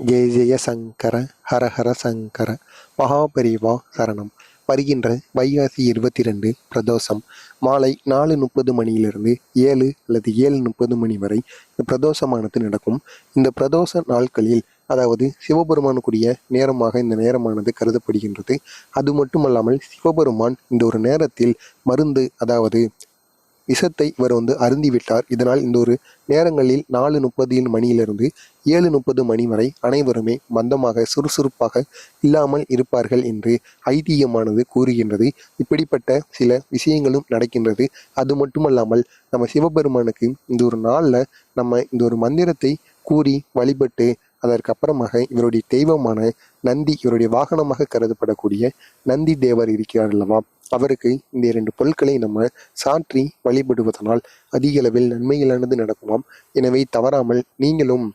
ஜெய ஜெய சங்கர ஹரஹர சங்கர மகாபரிவா சரணம். வருகின்ற வைகாசி இருபத்தி ரெண்டு பிரதோஷம் மாலை நாலு முப்பது மணியிலிருந்து ஏழு அல்லது ஏழு முப்பது மணி வரை இந்த பிரதோஷமானது நடக்கும். இந்த பிரதோஷ நாட்களில் அதாவது சிவபெருமானுக்குரிய நேரமாக இந்த நேரமானது கருதப்படுகின்றது. அது மட்டுமல்லாமல் சிவபெருமான் இந்த ஒரு நேரத்தில் மருந்து அதாவது விஷத்தை இவர் வந்து அருந்திவிட்டார். இதனால் இந்த ஒரு நேரங்களில் நாலு முப்பது மணியிலிருந்து ஏழு முப்பது மணி வரை அனைவருமே மந்தமாக சுறுசுறுப்பாக இல்லாமல் இருப்பார்கள் என்று ஐதீகமானது கூறுகின்றது. இப்படிப்பட்ட சில விஷயங்களும் நடக்கின்றது. அது மட்டுமல்லாமல் நம்ம சிவபெருமானுக்கு இந்த ஒரு நாளில் நம்ம இந்த ஒரு மந்திரத்தை கூறி வழிபட்டு அதற்கு அப்புறமாக இவருடைய தெய்வமான நந்தி இவருடைய வாகனமாக கருதப்படக்கூடிய நந்தி தேவர் இருக்கிறார் அல்லவா? அவருக்கு இந்த இரண்டு பொருட்களை நம்ம சாற்றி வழிபடுவதனால் அதிக அளவில் நன்மைகளானது நடக்குமாம். எனவே தவறாமல் நீங்களும்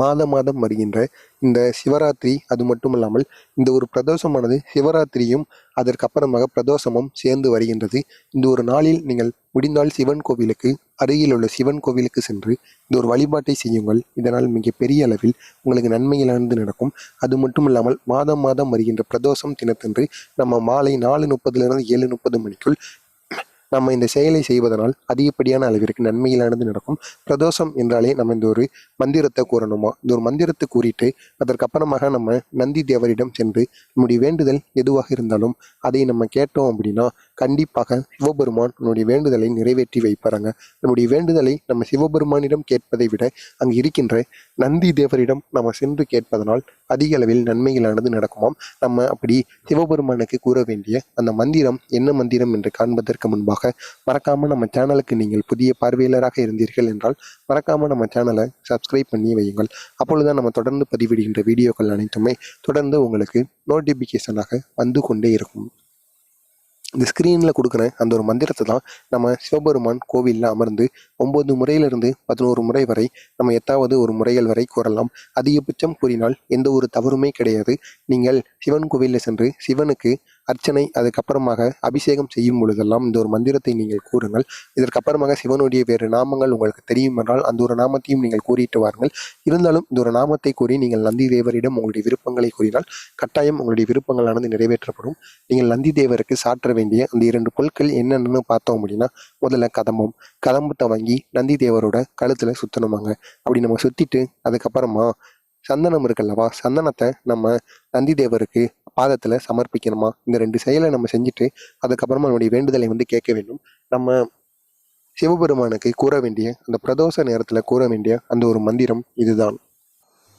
மாதம் மாதம் வருகின்ற இந்த சிவராத்திரி அது மட்டும் இல்லாமல் இந்த ஒரு பிரதோஷமானது சிவராத்திரியும் அதற்கப்புறமாக பிரதோஷமும் சேர்ந்து வருகின்றது. இந்த ஒரு நாளில் நீங்கள் முடிந்தால் சிவன் கோவிலுக்கு அருகில் உள்ள சிவன் கோவிலுக்கு சென்று இந்த ஒரு வழிபாட்டை செய்யுங்கள். இதனால் மிக பெரிய அளவில் உங்களுக்கு நன்மையிலானது நடக்கும். அது மட்டும் இல்லாமல் மாதம் மாதம் வருகின்ற பிரதோஷம் தினத்தன்று நம்ம மாலை நாலு முப்பதுலேருந்து ஏழு முப்பது மணிக்குள் நம்ம இந்த செயலை செய்வதனால் அதிகப்படியான அளவிற்கு நன்மையிலானது நடக்கும். பிரதோஷம் என்றாலே நம்ம இந்த ஒரு மந்திரத்தை கூறணுமா? இந்த ஒரு மந்திரத்தை கூறிட்டு அதற்கப்புறமாக நம்ம நந்தி தேவரிடம் சென்று நம்முடைய வேண்டுதல் எதுவாக இருந்தாலும் அதை நம்ம கேட்டோம் அப்படின்னா கண்டிப்பாக சிவபெருமான் நம்முடைய வேண்டுதலை நிறைவேற்றி வைப்பாராங்க. நம்முடைய வேண்டுதலை நம்ம சிவபெருமானிடம் கேட்பதை விட அங்கு இருக்கின்ற நந்தி தேவரிடம் நம்ம சென்று கேட்பதனால் அதிக அளவில் நன்மைகளானது நடக்குமாம். நம்ம அப்படி சிவபெருமானுக்கு கூற வேண்டிய அந்த மந்திரம் என்ன மந்திரம் என்று காண்பதற்கு முன்பாக மறக்காம நம்ம சேனலுக்கு நீங்கள் புதிய பார்வையாளராக இருந்தீர்கள் என்றால் மறக்காம நம்ம சேனலை சப்ஸ்கிரைப் பண்ணி வையுங்கள். அப்பொழுதுதான் நம்ம தொடர்ந்து பதிவிடுகின்ற வீடியோக்கள் அனைத்துமே தொடர்ந்து உங்களுக்கு நோட்டிபிகேஷனாக வந்து கொண்டே இருக்கும். இந்த ஸ்க்ரீனில் கொடுக்குற அந்த ஒரு மந்திரத்தை தான் நம்ம சிவபெருமான் கோவிலில் அமர்ந்து ஒம்பது முறையிலிருந்து பதினோரு முறை வரை நம்ம எத்தாவது ஒரு முறைகள் வரை கூறலாம். அதிகபட்சம் கூறினால் எந்த ஒரு தவறுமே கிடையாது. நீங்கள் சிவன் கோவிலில் சென்று சிவனுக்கு அர்ச்சனை அதுக்கப்புறமாக அபிஷேகம் செய்யும் பொழுதெல்லாம் இந்த ஒரு மந்திரத்தை நீங்கள் கூறுங்கள். இதற்கப்புறமாக சிவனுடைய வேறு நாமங்கள் உங்களுக்கு தெரியும் என்றால் அந்த ஒரு நாமத்தையும் நீங்கள் கூறிட்டு வாருங்கள். இருந்தாலும் இந்த ஒரு நாமத்தை கூறி நீங்கள் நந்தி தேவரிடம் உங்களுடைய விருப்பங்களை கூறினால் கட்டாயம் உங்களுடைய விருப்பங்களானது நிறைவேற்றப்படும். நீங்கள் நந்தி தேவருக்கு சாற்ற வேண்டிய அந்த இரண்டு பொருட்கள் என்னென்னு பார்த்தோம் அப்படின்னா முதல்ல கதம்பம். கதம்பத்தை வாங்கி நந்தி தேவரோட கழுத்தில் சுற்றணுமாங்க அப்படி நம்ம சுற்றிட்டு அதுக்கப்புறமா சந்தனம் இருக்குல்லவா? சந்தனத்தை நம்ம நந்தி தேவருக்கு பாதத்தில் சமர்ப்பிக்கணுமா? இந்த ரெண்டு செயலை நம்ம செஞ்சுட்டு அதுக்கப்புறமா நம்முடைய வேண்டுதலை வந்து கேட்க வேண்டும். நம்ம சிவபெருமானுக்கு கூற வேண்டிய அந்த பிரதோஷ நேரத்தில் கூற வேண்டிய அந்த ஒரு மந்திரம் இதுதான்.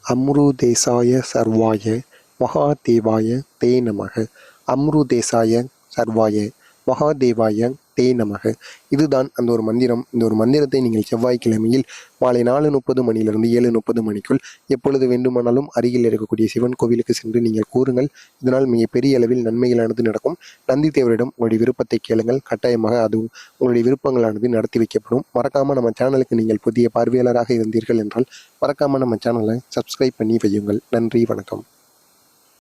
அம்ருதேசாய சர்வாய மகாதேவாய தே நமக. அம்ருதேசாய சர்வாய மகாதேவாய தே நமக. இதுதான் அந்த ஒரு மந்திரம். இந்த ஒரு மந்திரத்தை நீங்கள் செவ்வாய்க்கிழமையில் மாலை நாலு முப்பது மணியிலிருந்து ஏழு முப்பது மணிக்குள் எப்பொழுது வேண்டுமானாலும் அருகில் இருக்கக்கூடிய சிவன் கோவிலுக்கு சென்று நீங்கள் கூறுங்கள். இதனால் மிக பெரிய அளவில் நன்மைகளானது நடக்கும். நந்தி தேவரிடம் உங்களுடைய விருப்பத்தை கேளுங்கள். கட்டாயமாக அது உங்களுடைய விருப்பங்களானது நடத்தி வைக்கப்படும். மறக்காமல் நம்ம சேனலுக்கு நீங்கள் புதிய பார்வையாளராக இருந்தீர்கள் என்றால் மறக்காமல் நம்ம சேனலை சப்ஸ்கிரைப் பண்ணி வையுங்கள். நன்றி வணக்கம்.